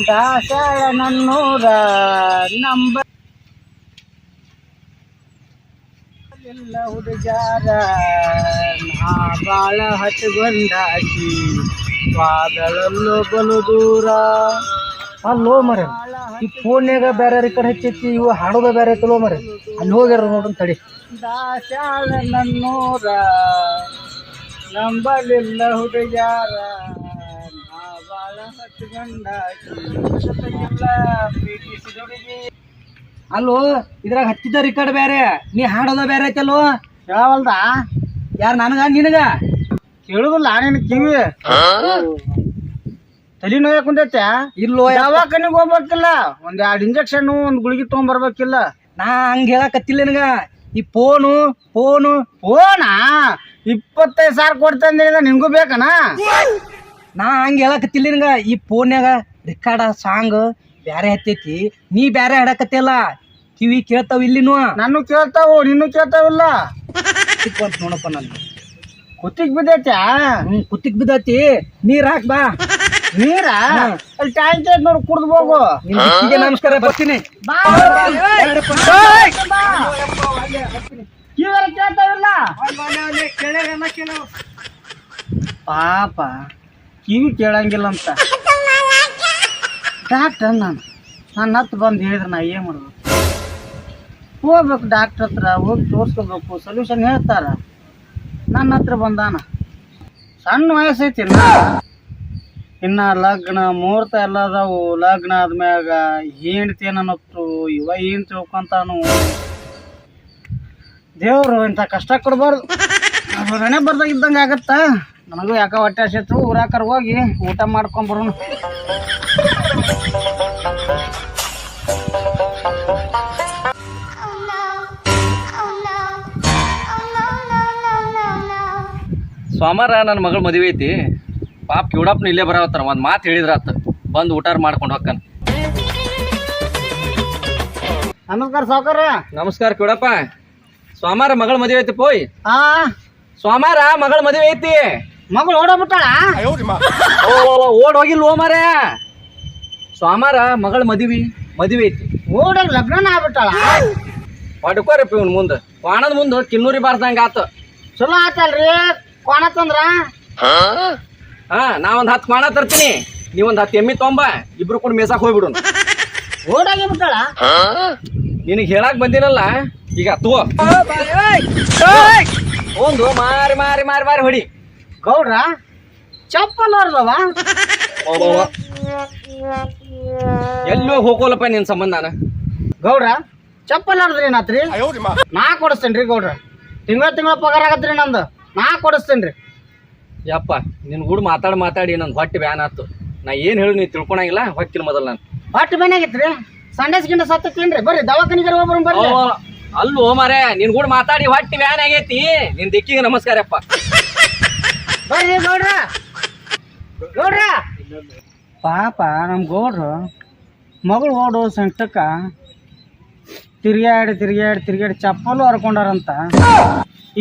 ದಾಸಾಳ ನನ್ನೂರ ನಂಬ ಎಲ್ಲ ಹುಡುಗಾರ ನಾ ಬಾಳ ಹಚ್ಚಗೊಂಡಾಕಿ ವಾದಳಲ್ಲೋ ಬಲು ದೂರ. ಅಲ್ಲೋ ಮರ ಈ ಫೋನ್ಯಾಗ ಬೇರೆ ಕಡೆ ಹಚ್ಚೈತಿ ಇವು ಹಾಡೋದ ಬೇರೆ ಐತಲೋ ಮರ ಅಲ್ಲಿ ಹೋಗ್ಯಾರ ನೋಡ್ರಿ ತಡಿ ದಾಸಾಳ ನನ್ನೂರ ನಂಬಲಿಲ್ಲ ಹುಡುಗಾರ ಅಲ್ಲೋ ಇದ್ರಾಗ ಹಚ್ಚಿದ ರಿಕಾರ್ಡ್ ಬೇರೆ ನೀ ಹಾಡೋದ ಬೇರೆ ಐತಲ್ಲೋ? ಹೇಳವಲ್ದ ಯಾರು ನನಗ? ನಿನಗ? ಕೇಳುದಿಲ್ಲ ನಿನ್ ಕಿವಿ. ತಲೆ ನೋಯ ಕುಂದೈತೆ ಇಲ್ಲೋ ದವಾಖಾನಿಗೆ ಹೋಗ್ಬೇಕಿಲ್ಲ? ಒಂದ್ ಎರಡು ಇಂಜೆಕ್ಷನ್ ಒಂದ್ ಗುಳಿಗೆ ತಗೊಂಡ್ಬರ್ಬೇಕಿಲ್ಲ ನಾ ಹಂಗ ಹೇಳಕತ್ತಿಲ್ಲ ನಿನಗ. ಈ ಫೋನು ಫೋನು ಫೋನಾ ಇಪ್ಪತ್ತೈದು ಸಾವಿರ ಕೊಡ್ತಂದ ನಿನ್ಗೂ ಬೇಕನಾ? ನಾ ಹಂಗೆ ಹೇಳಕತ್ತಿಲ್ಲ ನಿಂಗೆ ಈ ಫೋನ್ಯಾಗ ರಿಕಾರ್ಡ ಸಾಂಗ್ ಬ್ಯಾರೆ ಹತ್ತೈತಿ. ನೀ ಬ್ಯಾರೆ ಹಾಡಕತ್ತಿಲ್ಲ ಕಿವಿ ಕೇಳ್ತಾವ ಇಲ್ಲಿನು. ನಾನು ಕೇಳ್ತಾವು ನಿನ್ನೂ ಕೇಳ್ತಾವಿಲ್ಲ. ನೋಡಪ್ಪ ನಾನು. ಕುತ್ತಿಗ್ ಬಿದ್ದೈತ್ಯಾ? ಹ್ಮ್ ಕುತ್ತಿಗ್ ಬಿದ್ದೈತಿ. ನೀರ್ ಹಾಕ್ ಬಾ. ನೀರ? ಅಲ್ಲಿ ಟ್ಯಾಂಕ್ ಐತ್ ನೋಡು ಕುಡ್ದು ಹೋಗು. ನಮಸ್ಕಾರ ಬರ್ತೀನಿ. ಬಾ. ಕಿವಿಯಲ್ಲಿ ಕೇಳ್ತಾವಿಲ್ಲ? ಪಾಪ. ಕಿವಿ ಕೇಳಂಗಿಲ್ಲ ಅಂತ. ಡಾಕ್ಟರ್ ನಾನು. ನನ್ನ ಹತ್ತು ಬಂದು ಹೇಳಿದ್ರೆ ನಾ ಏನು ಮಾಡ್ಬೇಕು? ಹೋಗ್ಬೇಕು ಡಾಕ್ಟ್ರ್ ಹತ್ರ, ಹೋಗಿ ತೋರಿಸ್ಕೋಬೇಕು ಸೊಲ್ಯೂಷನ್ ಹೇಳ್ತಾರ. ನನ್ನ ಹತ್ರ ಬಂದಾನ. ಸಣ್ಣ ವಯಸ್ಸೈತಿ ಇನ್ನ. ಲಗ್ನ ಮುಹೂರ್ತ ಎಲ್ಲ ಅದಾವು. ಲಗ್ನ ಆದ್ಮ್ಯಾಗ ಹೆಂಡ್ತಿ ಏನನ್ನತ್ತು ಇವ ಏನ್ ತಿಳ್ಕೊಂತಾನು. ದೇವ್ರು ಇಂಥ ಕಷ್ಟ ಕೊಡ್ಬಾರ್ದು. ಬರ್ದಾಗಿದ್ದಂಗೆ ಆಗತ್ತ? ನನಗೂ ಯಾಕೋ ಹೊಟ್ಟೆ ಹಸಿತ್ತು ಊರಾಕರ್ ಹೋಗಿ ಊಟ no. ಸೋಮವಾರ ನನ್ನ ಮಗಳ ಮದುವೆ ಐತಿ. ಪಾಪ ಕಿವಡಪ್ಪನ ಇಲ್ಲೇ ಬರವತ್ತಾರ ಒಂದು ಮಾತು ಹೇಳಿದ್ರಾತ ಬಂದು ಊಟ ಮಾಡ್ಕೊಂಡು ಹೋಗ್ತಾನ. ನಮಸ್ಕಾರ ಸಾವುಕಾರ. ನಮಸ್ಕಾರ ಕಿವಡಪ್ಪ. ಸೋಮವಾರ ಮಗಳ ಮದುವೆ ಐತಿ ಪೋಯ್. ಆ. ಸೋಮವಾರ ಮಗಳ ಮದುವೆ ಐತಿ. ಮಗಳು ಓಡೋಗ್ಬಿಟ್ಟಾಳ ಓ ಓಡ್ ಹೋಗಿಲ್ಲ ಮಾರ? ಸೋಮಾರ ಮಗಳ ಮದುವೆ ಮದುವೆ ಐತಿ. ಓಡೋಗಿ ಲಗ್ನ ಆಗ್ಬಿಟ್ಟಾಳ? ಪಡ್ಕೋರಪ್ಪ ಇವ್ನ ಮುಂದೆ. ಕ್ವಾಣದ ಮುಂದೆ ಕಿನ್ನೂರಿ ಬಾರ್ದಂಗ ಆತ. ಚಲೋ ಆತಲ್ರಿ. ಕೋಣ ತಂದ್ರ? ಹಾ? ನಾ ಒಂದ್ ಹತ್ತು ಕ್ವಾಣ ತರ್ತೀನಿ. ನೀವೊಂದ್ ಹತ್ತು ಎಮ್ಮಿ ತೊಂಬ ಇಬ್ರು ಕೂಡ ಮೇಸಾಕ್ ಹೋಗ್ಬಿಡು ಓಡಾಗಿ ಬಿಟ್ಟಾಳ? ನಿನಗೆ ಹೇಳಕ್ ಬಂದಿನಲ್ಲ ಈಗ ತಗೋ. ಒಂದು ಮಾರಿ ಮಾರಿ ಮಾರಿ ಮಾರಿ ಹೊಡಿ. ಗೌಡ್ರ? ಚಪ್ಪಲ್ ಅವ್ರದವ? ಎಲ್ಲೋ ಹೋಗೋಲಪ್ಪ ನಿನ್ ಸಂಬಂಧ ನಾನು. ಗೌಡ್ರ ಚಪ್ಪಲ್ ಅವ್ರದ್ರಿ ಏನಾತ್ರಿ? ನಾ ಕೊಡಿಸ್ತೇನ್ರಿ ಗೌಡ್ರ. ತಿಂಗಳ ತಿಂಗಳ ಪಗಾರ ಆಗತ್ರಿ ನಂದು. ನಾ ಕೊಡಿಸ್ತೇನ್ರಿ. ಯಪ್ಪ ನಿನ್ ಗುಡ್ ಮಾತಾಡಿ ಮಾತಾಡಿ ನನ್ ಹೊಟ್ಟೆ ಬ್ಯಾನ್ ಆತು. ನಾ ಏನ್ ಹೇಳು ನೀ ತಿಳ್ಕೊಳಂಗಿಲ್ಲ ಹೊಕ್ಕಿನ ಮೊದಲು ನಾನು. ಹೊಟ್ಟೆ ಬೇನಾಗಿತ್ರಿ ಸಂಡೇಸ್ ಗಿಂಡ ಸತ್ತೇನ್ರಿ ಬರ್ರಿ ದವಾಖಾನಿಗೆ ಒಬ್ಬರು ಬರ್ರಿ. ಅಲ್ಲೋ ಮಾರೇ ನಿನ್ ಕೂಡ ಮಾತಾಡಿ ಹೊಟ್ಟೆ ಬ್ಯಾನ್ ಆಗೈತಿ. ನಿನ್ ದಿಕ್ಕಿಗೆ ನಮಸ್ಕಾರಪ್ಪ ಬರ್ರಿ ಗೌಡ್ರ ಗೌಡ್ರ ಪಾಪ ನಮ್ ಗೌಡ್ರು ಮಗಳು ಓಡೋ ಸಂಕಟಕ್ಕ ತಿರ್ಗ್ಯಾಡಿ ತಿರ್ಗ್ಯಾಡಿ ತಿರ್ಗಾಡಿ ಚಪ್ಪಲು ಹರ್ಕೊಂಡಾರಂತ.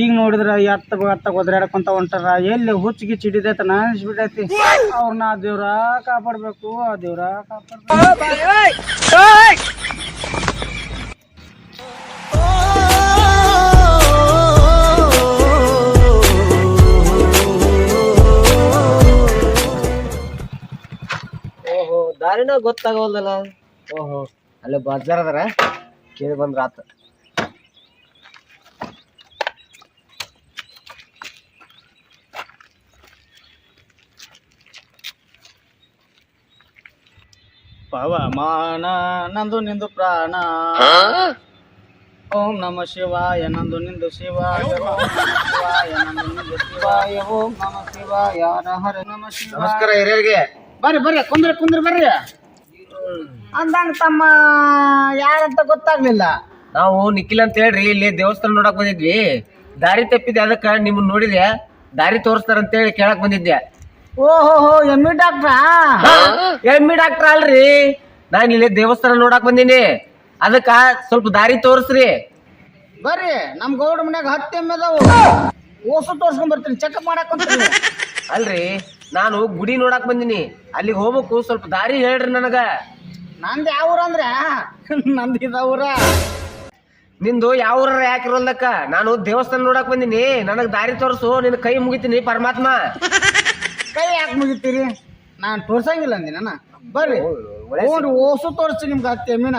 ಈಗ ನೋಡಿದ್ರ ಎತ್ತ ಎತ್ತ ಒದ್ರಾಡ್ಕೊಂತ ಹೊಂಟಾರ. ಎಲ್ಲಿ ಹುಚ್ಚು ಗಿಚ್ಚು ಹಿಡಿದೈತ ಅನ್ಸ್ಬಿಟ್ಟೈತಿ ಅವ್ರನ್ನ ದೇವ್ರ ಕಾಪಾಡ್ಬೇಕು, ಆ ದೇವ್ರ ಕಾಪಾಡ್ಬೇಕು. ದಾರಿನ ಗೊತ್ತಾಗವಲ್ದಲ್ಲ ಓಹೋ ಅಲ್ಲೇ ಬಜಾರ್ ಅದರ? ಕೇಳಿ ಬಂದ್ರ ಆತ. ಪವಮಾನ ನಂದು ನಿಂದು ಪ್ರಾಣ. ಓಂ ನಮ ಶಿವಾಯ ನಂದು ನಿಂದು ಶಿವಾಯ. ಓಂ ನಮಃ ಶಿವಾಯ ನಂದು ನಿಂದು ಶಿವಾಯ. ಓಂ ನಮ ಶಿವಾಯ. ಹರ ಹರ ನಮ ಶಿವಾಯ. ನಮಸ್ಕಾರ ಹಿರಿಯರಿಗೆ. ಬರ್ರಿ ಬರ್ರಿ ಕುಂದ್ರ ಕುಂದ್ರ ಬರ್ರಿ. ಅಂದಂಗ ತಮ್ಮ ಯಾರಂತ ಗೊತ್ತಾಗ್ಲಿಲ್ಲ. ನಾವು ನಿಖಿಲ್ ಅಂತ ಹೇಳ್ರಿ ಇಲ್ಲಿ ದೇವಸ್ಥಾನ ನೋಡಕ್ ಬಂದಿದ್ವಿ. ದಾರಿ ತಪ್ಪಿದ್ದೆ ಅದಕ್ಕ ನಿಮ್ಮನ್ನ ನೋಡಿದೆ. ದಾರಿ ತೋರಿಸ್ತಾರ ಅಂತ ಹೇಳಿ ಕೇಳಕ್ ಬಂದಿದ್ದೆ. ಓಹೋ ಹೋ ಎಮ್ಮಿ ಡಾಕ್ಟ್ರಾ ಎಮ್ಮಿ ಡಾಕ್ಟರ್ ಅಲ್ರಿ. ನಾನ್ ಇಲ್ಲಿ ದೇವಸ್ಥಾನ ನೋಡಕ್ ಬಂದೀನಿ. ಅದಕ್ಕ ಸ್ವಲ್ಪ ದಾರಿ ತೋರಿಸ್ರಿ. ಬರ್ರಿ ನಮ್ ಗೌಡ ಮನ್ಯಾಗ ಹತ್ತು ಎಮ್ಮೆ ಅದಾವು. ಓಸು ತೋರ್ಸ್ಕೊಂಡ್ ಬರ್ತೀನಿ ಚೆಕಪ್ ಮಾಡಕ್ ಅಲ್ರಿ. ನಾನು ಗುಡಿ ನೋಡಕ್ ಬಂದಿನಿ. ಅಲ್ಲಿಗೆ ಹೋಗ್ಬೇಕು ಸ್ವಲ್ಪ ದಾರಿ ಹೇಳ್ರಿ ನನಗ. ನಂದು ಯಾವ ಊರ ಅಂದ್ರೆ? ನಂದು ಇದ ಊರ. ನಿಂದು ಯಾವ ಊರ ಯಾಕಿರೋದಕ್ಕ ನಾನು ದೇವಸ್ಥಾನ ನೋಡಕ್ ಬಂದಿನಿ. ನನಗ್ ದಾರಿ ತೋರಿಸು ನಿನ್ ಕೈ ಮುಗಿತೀನಿ ಪರಮಾತ್ಮ. ಕೈ ಯಾಕೆ ಮುಗಿತೀರಿ? ನಾನು ತೋರ್ಸಂಗಿಲ್ಲ ಅಂದಿ ನಾನು ಬರ್ರಿ. ಹೋಗ್ರಿ ಓಸು ತೋರಿಸಿ ನಿಮ್ಗೆ ಅತ್ತೆ ಮೀನ.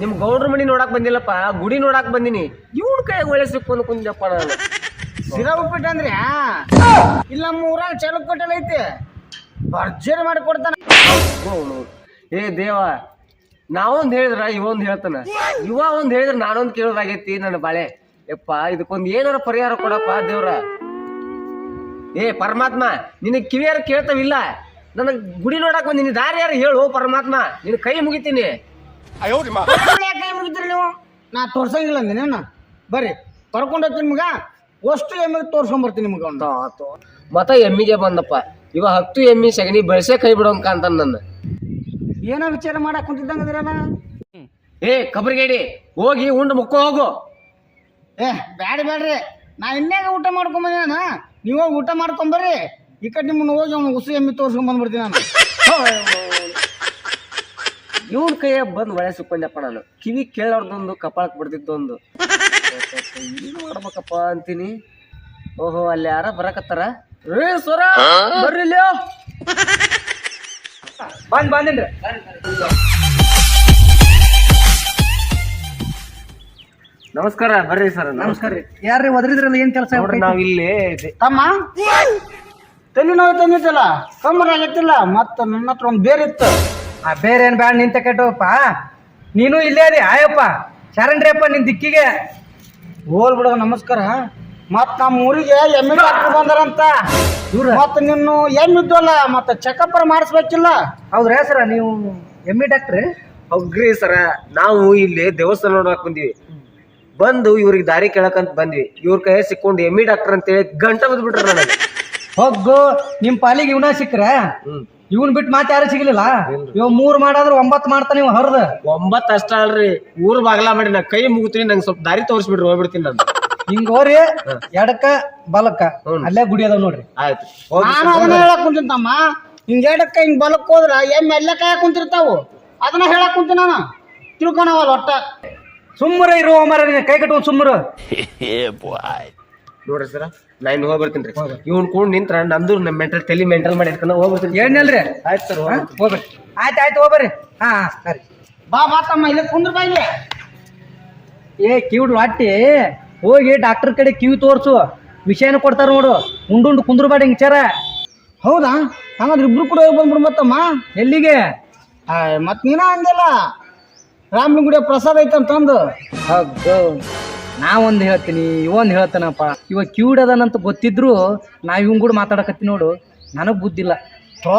ನಿಮ್ ಗೌಡ್ರ ಮನಿ ನೋಡಕ್ ಬಂದಿಲ್ಲಪ್ಪ ಗುಡಿ ನೋಡಕ್ ಬಂದಿನಿ. ಇವ್ನ ಕೈ ಒಳ್ಳೆ ಸಿಕ್ಕೊಂಡು ಕುಂದಪ್ಪ ನಾನು. ಸಿರಾ ಉಪ್ಪಿಟ್ಟು ಅಂದ್ರೆ? ಇಲ್ಲ ನಮ್ಮ ಊರಾಗ ಚಲಕೋಟೆಲ್ ಐತಿ. ಭರ್ಜರಿ ಮಾಡಿ ಕೊಡ್ತಾನ. ಏ ದೇವ ನಾವೊಂದು ಹೇಳಿದ್ರ ಇವೊಂದು ಹೇಳ್ತಾನ. ಇವ ಒಂದು ಹೇಳಿದ್ರ ನಾನೊಂದು ಕೇಳೋದಾಗೈತಿ ನನ್ನ ಬಾಳೆ. ಯಪ್ಪ ಇದಕ್ಕೊಂದು ಏನಾರ ಪರಿಹಾರ ಕೊಡಪ್ಪ ದೇವ್ರ. ಏ ಪರಮಾತ್ಮ ನಿನ್ನ ಕಿವಿಯಾರ ಕೇಳ್ತಾವಿಲ್ಲ? ನನಗೆ ಗುಡಿ ನೋಡಕ್ ಬಂದಿನಿ. ದಾರಿ ಯಾರು ಹೇಳು ಪರಮಾತ್ಮ. ನಿನ್ ಕೈ ಮುಗಿತೀನಿ. ಕೈ ಮುಗಿತೀರಿ ನೀವು? ನಾ ತೋರ್ಸಂಗಿಲ್ಲ ಅಂದಿನ ಬರ್ರಿ ಕರ್ಕೊಂಡು ಹೋಗ್ತೀನಿ ನಿಮ್ಗ ಅಷ್ಟು ಎಮ್ಮಿಗೆ ತೋರ್ಸ್ಕೊಂಡ್ ಬರ್ತೀನಿ ಒಂದು ಆತು ಮತ ಎಮ್ಮಿಗೆ ಬಂದಪ್ಪ. ಇವ ಹತ್ತು ಎಮ್ಮಿ ಸಗಣಿ ಬೆಳೆಸೇ ಕೈ ಬಿಡೋಂಕ ಅಂತ ನನ್ನ. ಏನೋ ವಿಚಾರ ಮಾಡಕ್ ಕುಂತಿದ್ದಂಗದಿರಲ್ಲ? ಏ ಕಬ್ರಿಗೇಡಿ ಹೋಗಿ ಉಂಡು ಮುಕ್ಕ ಹೋಗು. ಏ ಬ್ಯಾಡ ಬ್ಯಾಡ್ರಿ. ನಾ ಇನ್ನೇಗ ಊಟ ಮಾಡ್ಕೊಂಬಂದ ನೀವ್ ಹೋಗಿ ಊಟ ಮಾಡ್ಕೊಂಬರ್ರಿ ಈ ಕಡೆ ನಿಮ್ಮನ್ನ ಹೋಗಿ ಅವ್ನು ಉಸಿ ಎಮ್ಮಿ ತೋರ್ಸ್ಕೊಂಡ್ ಬಂದ್ಬಿಡ್ತೀನಿ ನಾನು. ಇವ್ನ ಕೈಯ ಬಂದ್ ಒಳೆ ಸುಕ್ಕೊಂಡಪ್ಪ ನಾನು. ಕಿವಿ ಕೇಳೋರ್ದೊಂದು ಕಪಾಳಕ್ ಬಿಡ್ತಿದ್ದೊಂದು ಏನ್ ಮಾಡ್ಬೇಕಪ್ಪ ಅಂತೀನಿ. ಓಹೋ ಅಲ್ಲಿ ಯಾರ ಬರಕತ್ತಾರ? ಏ ಸ್ವರ ಬರ್ರಿ ಇಲ್ಯೋ. ಬಂದ್ ಬಂದಿನ್ರಿ ನಮಸ್ಕಾರ ಬರ್ರಿ ಸರ್. ನಮಸ್ಕಾರ ರೀ. ಯಾರ್ರಿ ಒದರಿದ್ರಲ್ಲ ಏನ್ ಕೆಲಸ ನೋಡ್ರಿ ನಾವ್ ಇಲ್ಲಿ ತಮ್ಮ? ತಲೆ ನೋವು ತಂದಿತ್ತಲ್ಲ ಕಮ್ಮರ ಆಗತ್ತಿಲ್ಲ. ಮತ್ತ ನನ್ನ ಹತ್ರ ಒಂದ್ ಬೇರೆ ಇತ್ತು. ಆ ಬೇರೆ ಏನ್ ಬ್ಯಾಡ ನಿಂತ ಕೆಟ್ಟವಪ್ಪ? ನೀನು ಇಲ್ಲೇ ಅದೇ ಆಯಪ್ಪ. ಶರಣ್ರಿಯಪ್ಪ ನಿನ್ ದಿಕ್ಕಿಗೆ. ಹೋಲ್ ಬಿಡೋ ನಮಸ್ಕಾರ. ಮತ್ ನಮ್ಮ ಊರಿಗೆ ಎಮ್ಮೆ ಡಾಕ್ಟರ್ ಬಂದಾರಂತ. ಮತ್ ನಿನ್ನ ಎಮ್ಮಿದ್ವಲ್ಲ ಮತ್ತ ಚೆಕಪ್ ಮಾಡಿಸ್ಬೇಕಿಲ್ಲ. ಹೌದ್ರಾ ಸರ ನೀವು ಎಮ್ಮಿ ಡಾಕ್ಟ್ರಿ? ಹೌದ್ರಿ ಸರ ನಾವು ಇಲ್ಲಿ ದೇವಸ್ಥಾನ ನೋಡಕ್ ಬಂದಿವಿ. ಬಂದು ಇವ್ರಿಗೆ ದಾರಿ ಕೇಳಕಂತ ಬಂದ್ವಿ. ಇವ್ರ ಕೈ ಸಿಕ್ಕೊಂಡು ಎಮ್ಮಿ ಡಾಕ್ಟರ್ ಅಂತೇಳಿ ಗಂಟ ಗಂಟೆ ಬಿಟ್ರ ನನಗೆ ಹೋಗು ನಿಮ್ ಪಾಲಿಗೆ ಇವನ ಸಿಕ್ಕ್ರ? ಹ್ಮ್. ಇವನ್ ಬಿಟ್ಟು ಮಾತು ಯಾರು ಸಿಗ್ಲಿಲ್ಲ. ಇವ್ ಮೂರ್ ಮಾಡಾದ್ರೆ ಒಂಬತ್ ಮಾಡ್ತಾನೆ ಇವ ಹರ್ದ. ಒಂಬತ್ತು ಅಷ್ಟ ಅಲ್ರಿ. ಊರ್ ಬಾಗ್ಲ ಮಾಡಿ ನಾ ಕೈ ಮುಗಿತೀನಿ ನಂಗೆ ಸ್ವಲ್ಪ ದಾರಿ ತೋರಿಸ್ಬಿಡ್ರಿ ಹೋಗ್ಬಿಡ್ತೀನಿ ನಾನು. ಹಿಂಗ್ ಹೋರಿ ಎಡಕ್ಕ ಬಲಕ್ಕ. ಅಲ್ಲೇ ಗುಡಿ ಅದಾವ ನೋಡ್ರಿ. ಆಯ್ತು. ನಾನು ಅದನ್ನ ಹೇಳಕ್ ಕುಂತಿರ್ತಮ್ಮ. ತಮ್ಮ ಹಿಂಗ್ ಎಡಕ್ಕ ಹಿಂಗ್ ಬಲಕ್ ಹೋದ್ರ ಎಮ್ಮೆ ಎಲ್ಲ ಕಾಯ ಕುಂತಿರ್ತಾವು. ಅದನ್ನ ಹೇಳಕ್ ಕುಂತೀನಿ ನಾನು. ತಿಳ್ಕೊಣವಲ್ಲ ಒಟ್ಟ. ಸುಮ್ಮರ ಇರೋ ಮರ ಕೈ ಕಟ್ಟುವ ಸುಮ್ಮರು. ನೋಡ್ರಿ ಸರ. ನಾ ಹೋಗಿ ಹೋಗ್ಬರ್ತೀನಿ ರೀ. ಇವ್ನ್ ಕೂಡ ನಿಂತ್ರ ನಂದು ಮೆಂಟಲ್ ತಲೆ ಮೆಂಟಲ್ ಮಾಡಿ ಇಟ್ಕೊಂಡು ಹೋಗ್ಬರ್ತೀನಿ ಹೇಳ್ರಿ ಆಯ್ತು ಸರ್ ಹೋಗ್ರಿ ಆಯ್ತು ಆಯ್ತು ಹೋಗ್ಬರ್ರಿ. ಹಾ ಹಾ, ಸರಿ. ಬಾ ಬಾ ತಮ್ಮ ಇಲ್ಲಿ ಕುಂದ್ರ ಬಾ ಇಲ್ಲಿ. ಏ ಕಿವಿಡ್ ಹೊಟ್ಟಿ ಹೋಗಿ ಡಾಕ್ಟರ್ ಕಡೆ ಕಿವಿ ತೋರಿಸು. ವಿಷಯನ ಕೊಡ್ತಾರ ನೋಡು. ಉಂಡುಂಡು ಕುಂದ್ರಬೇಡ ಹಿಂಗ್ ಚರ. ಹೌದಾ? ಹಂಗಂದ್ರೆ ಇಬ್ರು ಕೂಡ ಹೋಗಿ ಬಂದ್ಬಿಡು ಮತ್ತಮ್ಮ. ಎಲ್ಲಿಗೆ? ಮತ್ತೆ ಮತ್ ನೀನ ಅಂದಿಲ್ಲ ರಾಮಲಿಂಗುಡಿಯ ಪ್ರಸಾದ ಐತಂತಂದು ಹೌದು ನಾ ಒಂದು ಹೇಳ್ತೀನಿ ಇವೊಂದು ಹೇಳ್ತಾನಪ್ಪ. ಇವ ಕ್ಯೂಡ್ ಅದಾನಂತ ಗೊತ್ತಿದ್ರು ನಾ ಇವನ್ ಕೂಡ ಮಾತಾಡಕತ್ತಿ ನೋಡು. ನನಗೆ ಬುದ್ಧಿಲ್ಲ ತೋ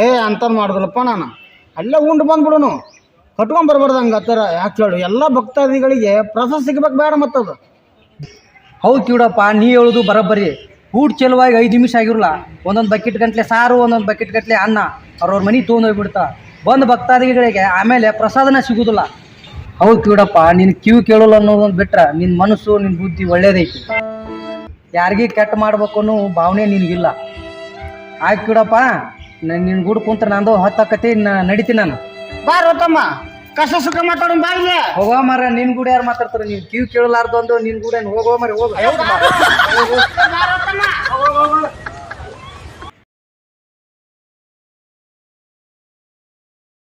ಏ ಅಂತ ಮಾಡುದಿಲ್ಲಪ್ಪ ನಾನು. ಅಲ್ಲೇ ಉಂಡು ಬಂದ್ಬಿಡುನು. ಕಟ್ಕೊಂಡ್ ಬರ್ಬಾರ್ದು ಹಂಗ ಯಾಕೆ ಹೇಳು ಎಲ್ಲ ಭಕ್ತಾದಿಗಳಿಗೆ ಪ್ರಸಾದ ಸಿಗ್ಬೇಕು ಬೇಡ ಮತ್ತದು. ಹೌದು ಕ್ಯೂಡಪ್ಪ ನೀ ಹೇಳುದು ಬರೋಬ್ಬರಿ. ಊಟ ಚೆಲುವಾಗಿ ಐದು ನಿಮಿಷ ಆಗಿರಲ್ಲ. ಒಂದೊಂದು ಬಕೆಟ್ ಗಂಟ್ಲೆ ಸಾರು ಒಂದೊಂದು ಬಕೆಟ್ ಗಂಟ್ಲೆ ಅನ್ನ. ಅವ್ರವ್ರ ಮನೆ ತೊಗೊಂಡೋಗ್ಬಿಡ್ತಾ ಬಂದು ಭಕ್ತಾದಿಗಳಿಗೆ ಆಮೇಲೆ ಪ್ರಸಾದನ ಸಿಗುದಿಲ್ಲ. ಹೌದು ಕೇಳಪ್ಪ ನಿನ್ ಕ್ಯೂ ಕೇಳಲ್ಲ ಅನ್ನೋದೊಂದು ಬಿಟ್ರ ನಿನ್ ಮನಸ್ಸು ನಿನ್ ಬುದ್ಧಿ ಒಳ್ಳೇದೈತಿ ಯಾರಿಗೆ ಕೆಟ್ಟ ಮಾಡ್ಬೇಕು ಅನ್ನೋ ಭಾವನೆ ನಿನಗಿಲ್ಲ ಆಯ್ತು ಕ್ಯೂಡಪ್ಪ ನಿನ್ ಗುಡ್ ಕುಂತ್ರ ನಂದು ಹೊತ್ತಾಕತಿ ನಡಿತೀನಿ ನಾನು ಬಾರಮ್ಮ ತಮ್ಮ ಕಷ್ಟ ಸುಖ ಮಾತಾಡೋಣ ಬಾ ಇಲ್ಲಿ ಹೋಗೋ ಮರ ನಿನ್ ಗುಡಿ ಯಾರು ಮಾತಾಡ್ತಾರೆ ನೀನ್ ಕಿವಿ ಕೇಳಲಾರ್ದೊಂದು ನಿನ್ ಗುಡಿ ಹೋಗೋ ಮರ ಹೋಗ